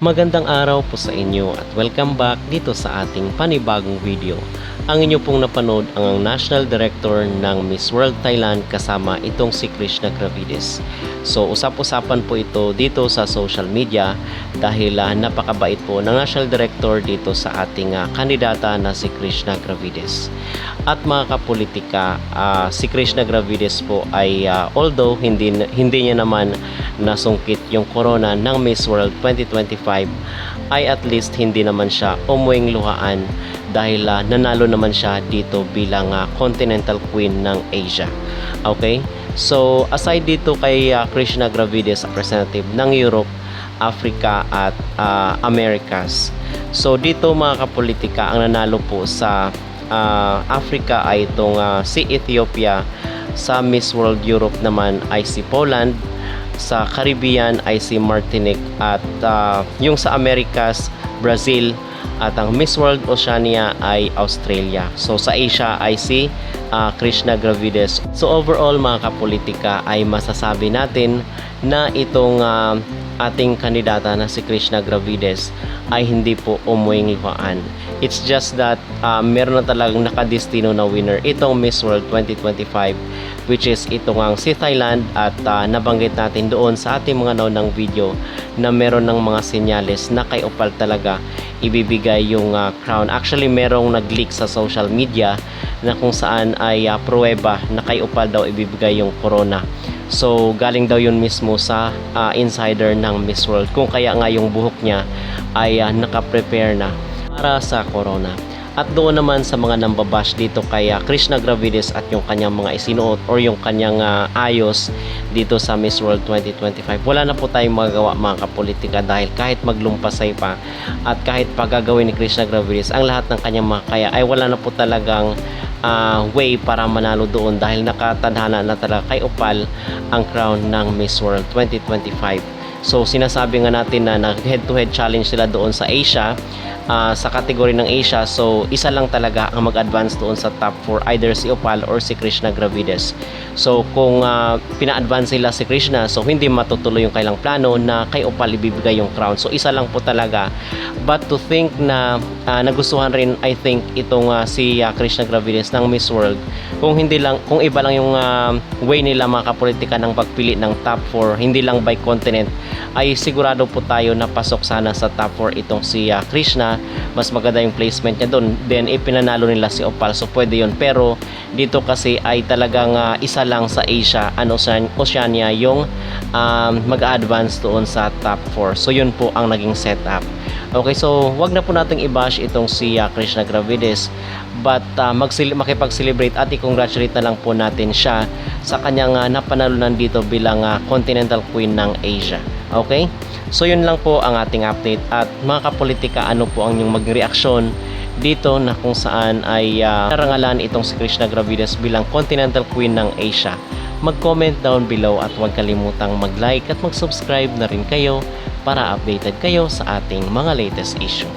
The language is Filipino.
Magandang araw po sa inyo at welcome back dito sa ating panibagong video. Ang inyo pong napanood ang National Director ng Miss World Thailand kasama itong si Krishna Gravides. So usap-usapan po ito dito sa social media dahil ah, napakabait po ng National Director dito sa ating ah, kandidata na si Krishna Gravides. At mga kapolitika, ah, si Krishna Gravides po ay ah, although hindi hindi niya naman nasungkit yung corona ng Miss World 2025 ay at least hindi naman siya umuwing luhaan dahil ah, nanalo naman siya dito bilang ah, Continental Queen ng Asia. Okay? So aside dito kay ah, Krishna Gravides, representative ng Europe, Africa at ah, Americas. So dito mga kapolitika ang nanalo po sa ah, Africa ay itong ah, si Ethiopia sa Miss World Europe naman ay si Poland sa Caribbean ay si Martinique at ah, yung sa Americas, Brazil at ang Miss World Oceania ay Australia. So sa Asia ay si ah, Krishna Gravides. So overall mga kapolitika ay masasabi natin na itong ah, ating kandidata na si Krishna Gravides ay hindi po umuwing luhaan. It's just that ah, meron na talagang nakadestino na winner itong Miss World 2025 which is ito ngang si Thailand at ah, nabanggit natin doon sa ating mga naunang video na meron ng mga senyales na kay Opal talaga ibibigay yung ah, crown. Actually merong nag-leak sa social media na kung saan ay ah, pruweba na kay Opal daw ibibigay yung corona. So galing daw yun mismo sa ah, insider ng Miss World kung kaya nga yung buhok niya ay ah, naka-prepare na para sa corona. At doon naman sa mga nambabash dito kay ah, Krishna Gravides at yung kanyang mga isinuot or yung kanyang ah, ayos dito sa Miss World 2025. Wala na po tayong magagawa mga kapolitika dahil kahit maglumpasay pa at kahit pagagawin ni Krishna Gravides ang lahat ng kanyang mga kaya ay wala na po talagang ah, way para manalo doon dahil nakatadhana na talaga kay Opal ang crown ng Miss World 2025. So sinasabi nga natin na nag head to head challenge sila doon sa Asia ah, sa category ng Asia. So isa lang talaga ang mag-advance doon sa top 4 either si Opal or si Krishna Gravides. So kung ah, pina-advance sila si Krishna so hindi matutuloy yung kailang plano na kay Opal ibibigay yung crown. So isa lang po talaga. But to think na ah, nagustuhan rin I think itong ah, si ah, Krishna Gravides ng Miss World kung hindi lang kung iba lang yung ah, way nila mga kapolitika ng pagpili ng top 4 hindi lang by continent ay sigurado po tayo na pasok sana sa top 4 itong si ah, Krishna mas maganda yung placement niya doon. Then ipinanalo nila si Opal. So pwede yun. Pero dito kasi ay talagang ah, isa lang sa Asia. Ano Ocean- Oceania yung um, mag-advance doon sa top 4 so yun po ang naging setup. Okay, so wag na po nating i-bash itong si ah, Krishna Gravides. But uh, makipag-celebrate at i-congratulate na lang po natin siya sa kanyang uh, napanalunan dito bilang ah, Continental Queen ng Asia. Okay? So yun lang po ang ating update at mga kapolitika ano po ang inyong maging reaksyon dito na kung saan ay uh, narangalan itong si Krishna Gravides bilang Continental Queen ng Asia. Mag-comment down below at huwag kalimutang mag-like at mag-subscribe na rin kayo para updated kayo sa ating mga latest issue.